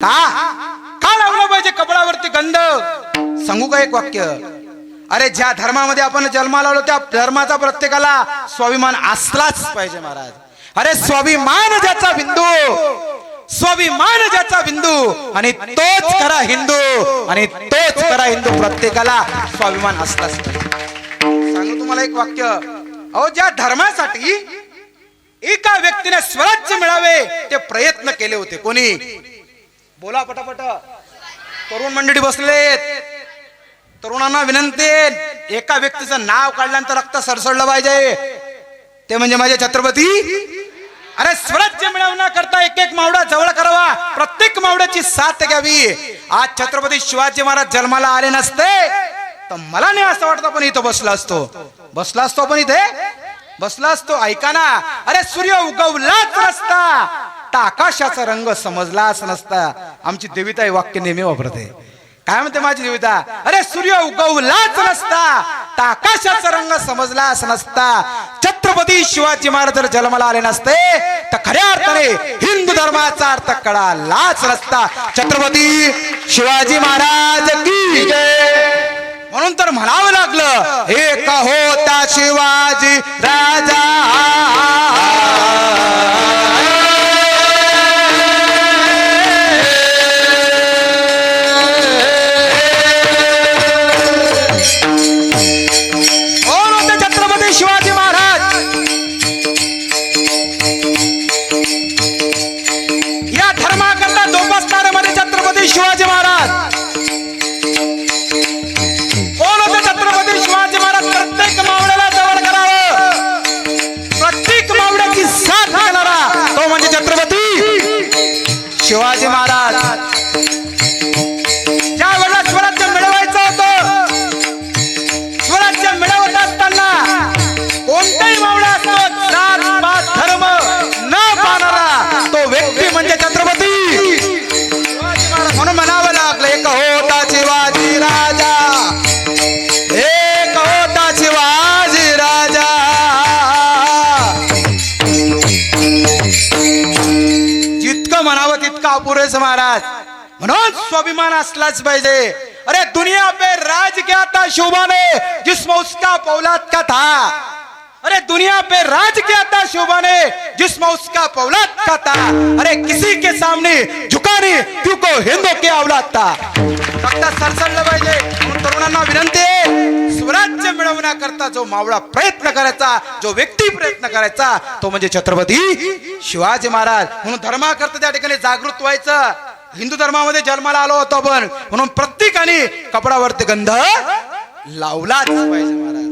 का का लावलं पाहिजे कपडावरती गंध? सांगू का एक वाक्य? अरे ज्या धर्मामध्ये आपण जन्माला आलो त्या धर्माचा प्रत्येकाला स्वाभिमान असलाच पाहिजे महाराज. अरे स्वाभिमान ज्याचा बिंदू स्वाभिमान ज्याचा बिंदू आणि तोच खरा हिंदू आणि तोच खरा हिंदू प्रत्येकाला स्वाभिमान असलाच पाहिजे. सांगू तुम्हाला एक वाक्य? अहो ज्या धर्मासाठी एका व्यक्तीने स्वराज्य मिळावे ते प्रयत्न केले होते. कोणी? बोला पटापट. तरुण मंडळी बसलेत. तरुणांना विनंती एका व्यक्तीचं नाव काढल्यानंतर रक्त सरसडलं पाहिजे. ते म्हणजे माझे छत्रपती. अरे स्वराज्य मिळवण्याकरता एक एक मावडा जवळ करावा. प्रत्येक मावड्याची साथ घ्यावी. आज छत्रपती शिवाजी महाराज जन्माला आले नसते तर मला नाही असं वाटतं पण इथं बसला असतो. बसला असतो पण इथे? बसला असतो ऐका ना. अरे सूर्य उगवलाच नसता. तर आकाशाचा रंग समजलाच नसता. आमची देविता हे वाक्य नेहमी वापरते. काय म्हणते माझी देविता? अरे सूर्य उगवलाच नसता. आकाशाचा रंग समजलाच नसता. छत्रपती शिवाजी महाराज जर जन्माला आले नसते तर खऱ्या अर्थाने हिंदू धर्माचा अर्थ कळालाच नसता. छत्रपती शिवाजी महाराज की जय? म्हणून तर म्हणावं लागलं एक होता शिवाजी शिवाजी महाराज म्हणावं तितकं अपुरेच महाराज. म्हणून स्वाभिमान असलाच पाहिजे. अरे दुनिया पे राज क्या था शोभा ने जिसमें उसका पौलाद का था. अरे दुनिया पे राज क्या था शोभा ने जिसमें उसका पौलाद का था. अरे किसी के सामने झुकाने तू को हिंदू के औलाद था? फक्त सरसडलं पाहिजे. म्हणून तरुणांना विनंती मिळवण्याकरता जो मावळा प्रयत्न करायचा जो व्यक्ती प्रयत्न करायचा तो म्हणजे छत्रपती शिवाजी महाराज. म्हणून धर्माकरता त्या ठिकाणी जागृत व्हायचं. हिंदू धर्मामध्ये जन्माला आलो होतो आपण. म्हणून प्रत्येकाने कपडावरती गंध लावला पाहिजे.